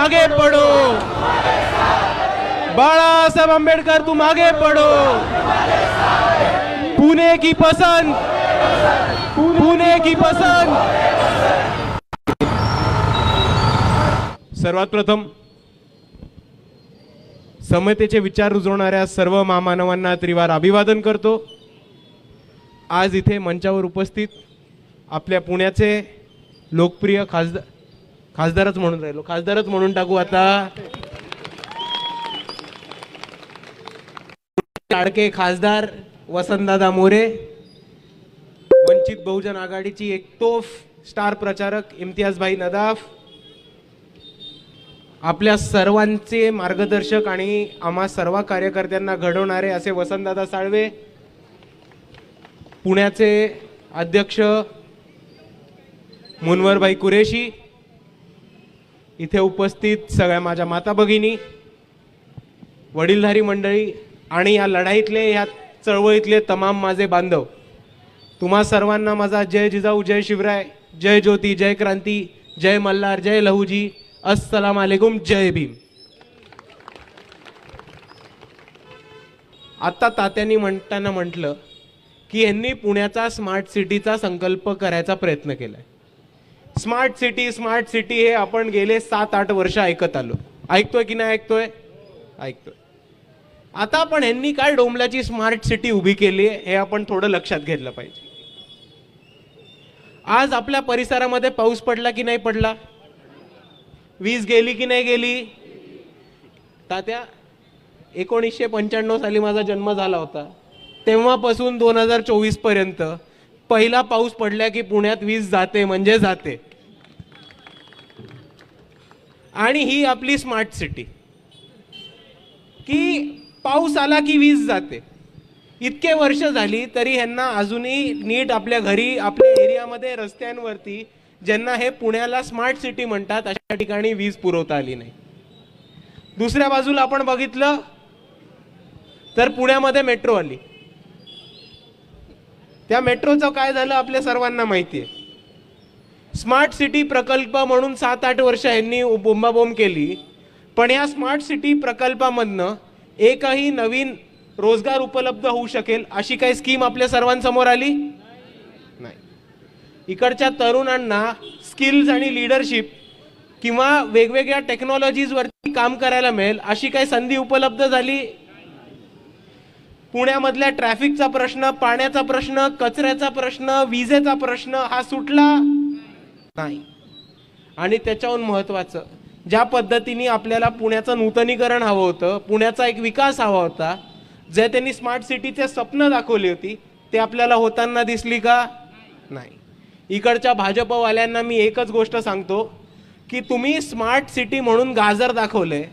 मागे पडो. बाळासाहेब आंबेडकर तू मागे पडो. पुणे की पसंत. पुणे की पसंत. सर्वात प्रथम समतेचे विचार रुजवणाऱ्या सर्व महामानवांना त्रिवार अभिवादन करतो. आज इथे मंचावर उपस्थित आपल्या पुण्याचे लोकप्रिय खासदार खासदारच म्हणून राहिलो. खासदारच म्हणून टाकू आता. लाडके खासदार वसंतदादा मोरे वंचित बहुजन आघाडीची एक तोफ स्टार प्रचारक इम्तियाजभाई नदाफ आपल्या सर्वांचे मार्गदर्शक आणि आम्हा सर्व कार्यकर्त्यांना घडवणारे असे वसंतदादा साळवे पुण्याचे अध्यक्ष मुनवरभाई कुरेशी इथे उपस्थित सगळ्या माझ्या माता भगिनी वडीलधारी मंडळी आणि या लढाईतले या चळवळीतले तमाम माझे बांधव. तुम्हा सर्वांना माझा जय जिजाऊ जय शिवराय जय ज्योती जय क्रांती जय मल्हार जय लहूजी अस्सलाम वालेकुम जय भीम. आत्ता तात्यांनी म्हणताना म्हटलं की यांनी पुण्याचा स्मार्ट सिटीचा संकल्प करायचा प्रयत्न केला आहे स्मार्ट सिटी स्मार्ट सिटी हे आपण गेले सात आठ वर्ष ऐकत आलो. ऐकतोय की नाही ऐकतोय? ऐकतोय. आता आपण यांनी काय डोंबल्याची स्मार्ट सिटी उभी केली आहे हे आपण थोडं लक्षात घेतलं पाहिजे. आज आपल्या परिसरामध्ये पाऊस पडला की नाही पडला? वीज गेली की नाही गेली? तात्या एकोणीसशे पंच्याण्णव साली माझा जन्म झाला होता. तेव्हापासून दोन हजार चोवीसपर्यंत पहिला पाऊस पडला की पुण्यात वीज जाते म्हणजे जाते. आणि ही आपली स्मार्ट सिटी की पाऊस आला की वीज जाते. इतके वर्ष झाली तरी ह्यांना अजूनही नीट आपल्या घरी आपल्या एरियामध्ये रस्त्यांवरती ज्यांना हे पुण्याला स्मार्ट सिटी म्हणतात अशा ठिकाणी वीज पुरवता आली नाही. दुसऱ्या बाजूला आपण बघितलं तर पुण्यामध्ये मेट्रो आली. त्या मेट्रोचं काय झालं आपल्या सर्वांना माहिती आहे स्मार्ट सिटी प्रकल्प म्हणून सात आठ वर्ष यांनी बोंबाबोंब केली. पण या स्मार्ट सिटी प्रकल्पामधनं एकही नवीन रोजगार उपलब्ध होऊ शकेल अशी काही स्कीम आपल्या सर्वांसमोर आली? नाही. इकडच्या तरुणांना स्किल्स आणि लिडरशिप किंवा वेगवेगळ्या टेक्नॉलॉजीजवरती काम करायला मिळेल अशी काही संधी उपलब्ध झाली? पुण्यामधल्या ट्रॅफिकचा प्रश्न पाण्याचा प्रश्न कचऱ्याचा प्रश्न विजेचा प्रश्न हा सुटला? नाही आणि त्याच्याहून महत्वाचं ज्या पद्धतीने आपल्याला पुण्याचं नूतनीकरण हवं होतं पुण्याचा एक विकास हवा होता जे त्यांनी स्मार्ट सिटीचे स्वप्न दाखवली होती ते आपल्याला होताना दिसली का? नाही. इकडच्या भाजपवाल्यांना मी एकच गोष्ट सांगतो की तुम्ही स्मार्ट सिटी म्हणून गाजर दाखवलंय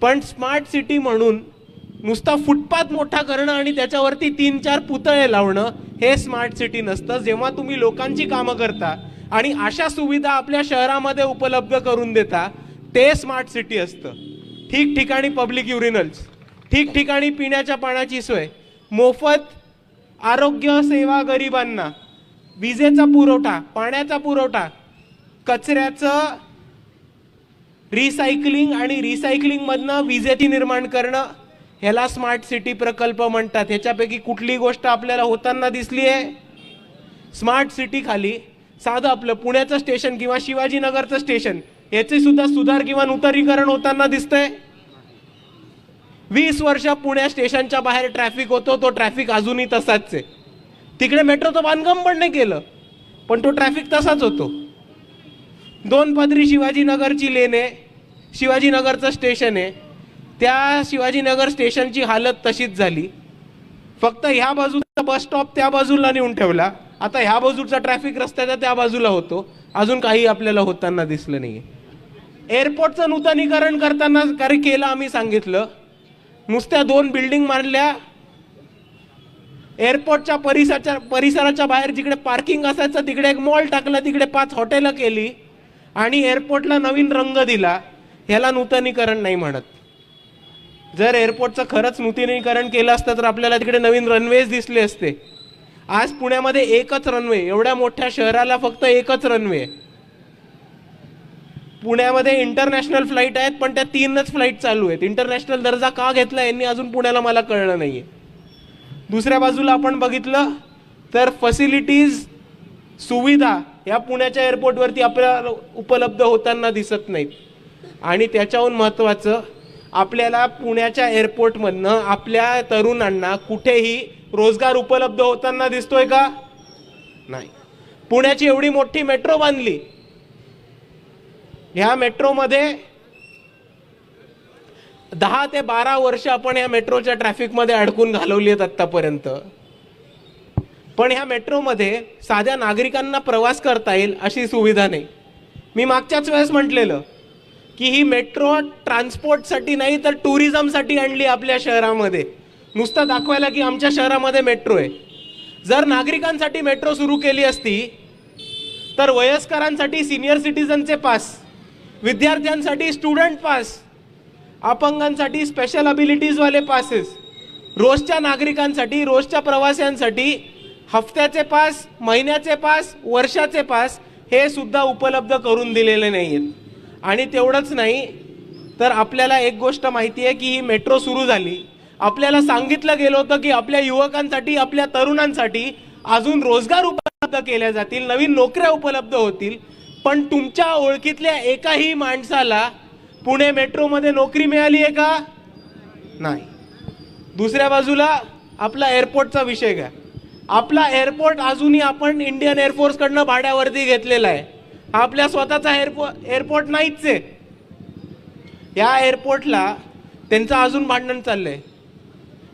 पण स्मार्ट सिटी म्हणून नुसता फुटपाथ मोठा करणं आणि त्याच्यावरती तीन चार पुतळे लावणं हे स्मार्ट सिटी नसतं. जेव्हा तुम्ही लोकांची कामं करता आणि अशा सुविधा आपल्या शहरामध्ये उपलब्ध करून देता. ते स्मार्ट सिटी असतं. ठिकठिकाणी पब्लिक युरिनल्स ठिकठिकाणी पिण्याच्या पाण्याची सोय मोफत आरोग्य सेवा गरिबांना विजेचा पुरवठा पाण्याचा पुरवठा कचऱ्याचं रिसायकलिंग आणि रिसायकलिंगमधनं विजेची निर्माण करणं ह्याला स्मार्ट सिटी प्रकल्प म्हणतात. ह्याच्यापैकी कुठली गोष्ट आपल्याला होताना दिसली आहे स्मार्ट सिटी खाली साधं आपलं पुण्याचं स्टेशन किंवा शिवाजीनगरचं स्टेशन याचे सुद्धा सुधार किंवा नूतनीकरण होताना दिसतंय. वीस वर्ष पुण्या स्टेशनच्या बाहेर ट्रॅफिक होतो तो ट्रॅफिक अजूनही तसाच आहे. तिकडे मेट्रोचं बांधकाम पण नाही केलं पण तो ट्रॅफिक तसाच होतो. दोन पदरी शिवाजीनगरची लेन आहे शिवाजीनगरचं स्टेशन आहे. त्या शिवाजीनगर स्टेशनची हालत तशीच झाली. फक्त ह्या बाजूचा बस स्टॉप त्या बाजूला नेऊन ठेवला. आता ह्या बाजूचा ट्रॅफिक रस्त्याचा त्या बाजूला होतो. अजून काही आपल्याला होताना दिसलं नाही एअरपोर्टचं नूतनीकरण करताना कार्य केलं आम्ही सांगितलं. नुसत्या दोन बिल्डिंग मारल्या एअरपोर्टच्या परिसराच्या परिसराच्या बाहेर जिकडे पार्किंग असायचं तिकडे एक मॉल टाकला तिकडे पाच हॉटेलं केली. आणि एअरपोर्टला नवीन रंग दिला. ह्याला नूतनीकरण नाही म्हणत. जर एअरपोर्टचं खरंच नूतनीकरण केलं असतं तर आपल्याला तिकडे नवीन रनवेज दिसले असते. आज पुण्यामध्ये एकच रनवे एवढ्या मोठ्या शहराला फक्त एकच रनवे पुण्यामध्ये इंटरनॅशनल फ्लाईट आहेत पण त्या तीनच फ्लाईट चालू आहेत. इंटरनॅशनल दर्जा का घेतला यांनी अजून पुण्याला मला कळलं नाही आहे दुसऱ्या बाजूला आपण बघितलं तर फसिलिटीज सुविधा या पुण्याच्या एअरपोर्टवरती आपल्याला उपलब्ध होताना दिसत नाहीत. आणि त्याच्याहून महत्त्वाचं आपल्याला पुण्याच्या एअरपोर्टमधनं आपल्या तरुणांना कुठेही रोजगार उपलब्ध होताना दिसतोय का? नाही. पुण्याची एवढी मोठी मेट्रो बांधली. ह्या मेट्रोमध्ये दहा ते बारा वर्ष आपण या मेट्रोच्या ट्रॅफिकमध्ये अडकून घालवली आहेत आत्तापर्यंत. पण ह्या मेट्रोमध्ये साध्या नागरिकांना प्रवास करता येईल अशी सुविधा नाही. मी मागच्याच वेळेस म्हटलेलं की ही मेट्रो ट्रान्सपोर्टसाठी नाही तर टुरिझमसाठी आणली आपल्या शहरामध्ये. नुसतं दाखवायला की आमच्या शहरामध्ये मेट्रो आहे. जर नागरिकांसाठी मेट्रो सुरू केली असती तर वयस्करांसाठी सिनियर सिटीजनचे पास विद्यार्थ्यांसाठी स्टुडंट पास अपंगांसाठी स्पेशल अबिलिटीजवाले पासेस रोजच्या नागरिकांसाठी रोजच्या प्रवाशांसाठी हफ्त्याचे पास महिन्याचे पास वर्षाचे पास हे सुद्धा उपलब्ध करून दिलेले नाही आहेत आणि तेवढंच नाही तर आपल्याला एक गोष्ट माहिती आहे की ही मेट्रो सुरू झाली. आपल्याला सांगितलं गेलं होतं की आपल्या युवकांसाठी आपल्या तरुणांसाठी अजून रोजगार उपलब्ध केल्या जातील नवीन नोकऱ्या उपलब्ध होतील. पण तुमच्या ओळखीतल्या एकाही माणसाला पुणे मेट्रोमध्ये नोकरी मिळाली आहे का? नाही. दुसऱ्या बाजूला आपला एअरपोर्टचा विषय घ्या. आपला एअरपोर्ट अजूनही आपण इंडियन एअरफोर्सकडनं भाड्यावरती घेतलेला आहे. आपल्या स्वतःचा एअरपोर्ट एअरपोर्ट नाहीच आहे. या एअरपोर्टला त्यांचं अजून भांडण चाललंय.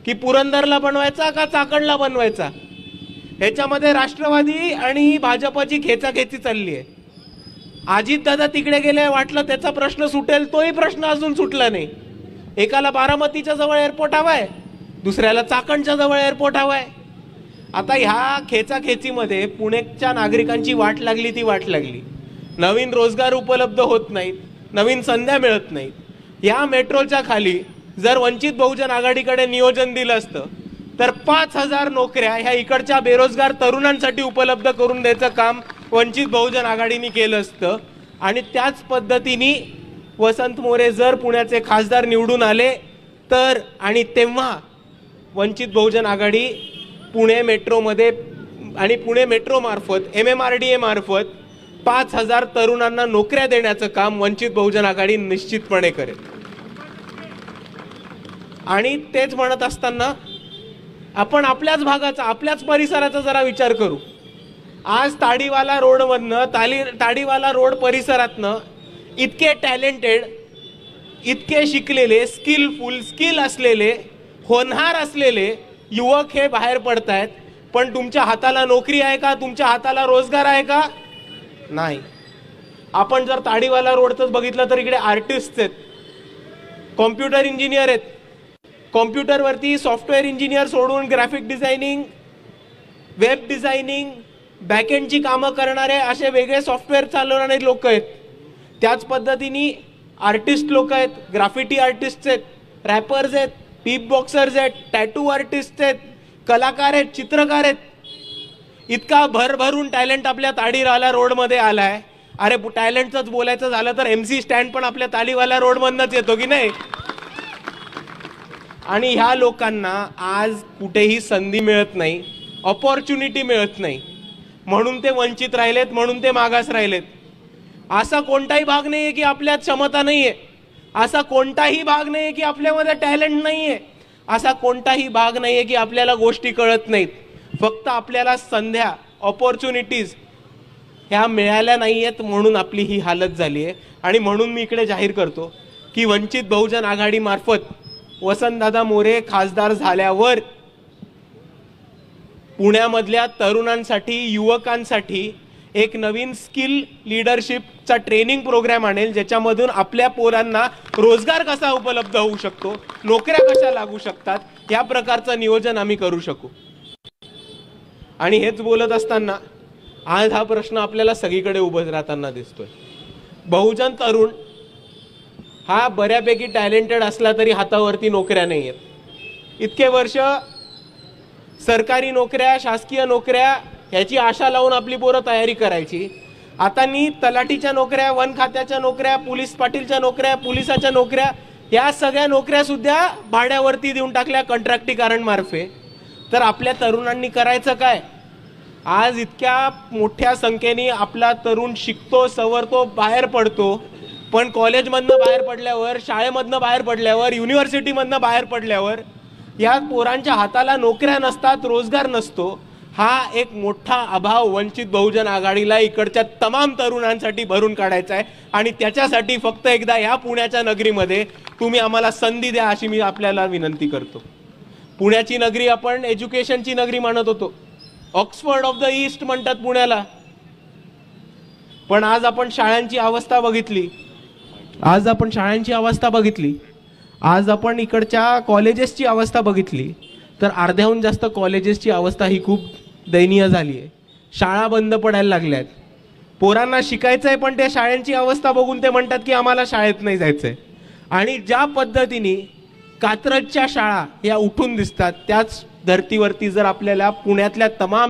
की पुरंदरला बनवायचा का चाकणला बनवायचा? ह्याच्यामध्ये राष्ट्रवादी आणि भाजपची खेचाखेची चालली आहे. अजितदादा तिकडे गेले वाटलं त्याचा प्रश्न सुटेल तोही प्रश्न अजून सुटला नाही. एकाला बारामतीच्या जवळ एअरपोर्ट आहे दुसऱ्याला चाकणच्या जवळ एअरपोर्ट आहे आता ह्या खेचाखेचीमध्ये पुणेच्या नागरिकांची वाट लागली ती वाट लागली. नवीन रोजगार उपलब्ध होत नाहीत नवीन संध्या मिळत नाहीत. ह्या मेट्रोच्या खाली जर वंचित बहुजन आघाडीकडे नियोजन दिलं असतं तर पाच हजार नोकऱ्या ह्या इकडच्या बेरोजगार तरुणांसाठी उपलब्ध करून द्यायचं काम वंचित बहुजन आघाडीने केलं असतं. आणि त्याच पद्धतीने वसंत मोरे जर पुण्याचे खासदार निवडून आले तर आणि तेव्हा वंचित बहुजन आघाडी पुणे मेट्रोमध्ये आणि पुणे मेट्रोमार्फत एम एम आर डी एमार्फत पाच हजार तरुणांना नोकऱ्या देण्याचं काम वंचित बहुजन आघाडी निश्चितपणे करेल. आणि तेच म्हणत असताना आपण आपल्याच भागाचा आपल्याच परिसराचा जरा विचार करू. आज ताडीवाला रोडमधनं ताली ताडीवाला रोड परिसरातनं इतके टॅलेंटेड इतके शिकलेले स्किलफुल स्किल असलेले होनहार असलेले युवक हे बाहेर पडत आहेत पण तुमच्या हाताला नोकरी आहे का? तुमच्या हाताला रोजगार आहे का? नाही. आपण जर ताडीवाला रोडचंच बघितलं तर इकडे आर्टिस्ट आहेत. कॉम्प्युटर इंजिनियर आहेत. कॉम्प्युटरवरती सॉफ्टवेअर इंजिनियर सोडून ग्राफिक डिझायनिंग वेब डिझायनिंग बॅकएंडची कामं करणारे असे वेगळे सॉफ्टवेअर चालवणारे लोक आहेत. त्याच पद्धतीने आर्टिस्ट लोक आहेत ग्राफिटी आर्टिस्ट आहेत रॅपर्स आहेत पीप बॉक्सर्स आहेत टॅटू आर्टिस्ट आहेत कलाकार आहेत चित्रकार आहेत. इतका भरभरून टॅलेंट आपल्या ताडीवाला रोडमध्ये आला आहे अरे टॅलेंटचंच बोलायचं झालं तर एम सी स्टँड पण आपल्या ताडीवाला रोडमधनंच येतो की नाही? आणि ह्या लोकांना आज कुठेही संधी मिळत नाही ऑपॉर्च्युनिटी मिळत नाही. म्हणून ते वंचित राहिलेत म्हणून ते मागास राहिलेत. असा कोणताही भाग नाही आहे की आपल्यात क्षमता नाही आहे असा कोणताही भाग नाही आहे की आपल्यामध्ये टॅलेंट नाही आहे असा कोणताही भाग नाही आहे की आपल्याला गोष्टी कळत नाहीत. फक्त आपल्याला संध्या ऑपॉर्च्युनिटीज ह्या मिळाल्या नाही आहेत म्हणून आपली ही हालत झाली आहे आणि म्हणून मी इकडे जाहीर करतो की वंचित बहुजन आघाडीमार्फत वसंतदादा मोरे खासदार झाल्यावर पुण्यामधल्या तरुणांसाठी युवकांसाठी एक नवीन स्किल लिडरशिपचा ट्रेनिंग प्रोग्राम आणेल ज्याच्यामधून आपल्या पोरांना रोजगार कसा उपलब्ध होऊ शकतो नोकऱ्या कशा लागू शकतात या प्रकारचं नियोजन आम्ही करू शकू. आणि हेच बोलत असताना आज हा प्रश्न आपल्याला सगळीकडे उभं राहताना दिसतोय. बहुजन तरुण हा बऱ्यापैकी टॅलेंटेड असला तरी हातावरती नोकऱ्या नाही आहेत. इतके वर्ष सरकारी नोकऱ्या शासकीय नोकऱ्या ह्याची आशा लावून आपली पोरं तयारी करायची. आता नी तलाठीच्या नोकऱ्या वन खात्याच्या नोकऱ्या पोलीस पाटीलच्या नोकऱ्या पोलिसाच्या नोकऱ्या या सगळ्या नोकऱ्या सुद्धा भाड्यावरती देऊन टाकल्या कंत्राटीकरण कारणमार्फे तर आपल्या तरुणांनी करायचं काय? आज इतक्या मोठ्या संख्येने आपला तरुण शिकतो सवरतो बाहेर पडतो. पण कॉलेजमधनं बाहेर पडल्यावर शाळेमधनं बाहेर पडल्यावर युनिव्हर्सिटीमधनं बाहेर पडल्यावर या पोरांच्या हाताला नोकऱ्या नसतात रोजगार नसतो हा एक मोठा अभाव वंचित बहुजन आघाडीला इकडच्या तमाम तरुणांसाठी भरून काढायचा आहे. आणि त्याच्यासाठी फक्त एकदा ह्या पुण्याच्या नगरीमध्ये तुम्ही आम्हाला संधी द्या अशी मी आपल्याला विनंती करतो. पुण्याची नगरी आपण एज्युकेशनची नगरी मानत होतो. ऑक्सफर्ड ऑफ द ईस्ट म्हणतात पुण्याला. पण आज आपण शाळांची अवस्था बघितली. आज आपण शाळांची अवस्था बघितली. आज आपण इकडच्या कॉलेजेसची अवस्था बघितली. तर अर्ध्याहून जास्त कॉलेजेसची अवस्था ही खूप दयनीय झाली आहे. शाळा बंद पडायला लागल्या आहेत पोरांना शिकायचं आहे पण त्या शाळांची अवस्था बघून ते म्हणतात की आम्हाला शाळेत नाही जायचं आहे आणि ज्या पद्धतीने कात्रजच्या शाळा या उठून दिसतात त्याच धर्तीवरती जर आपल्याला पुण्यातल्या तमाम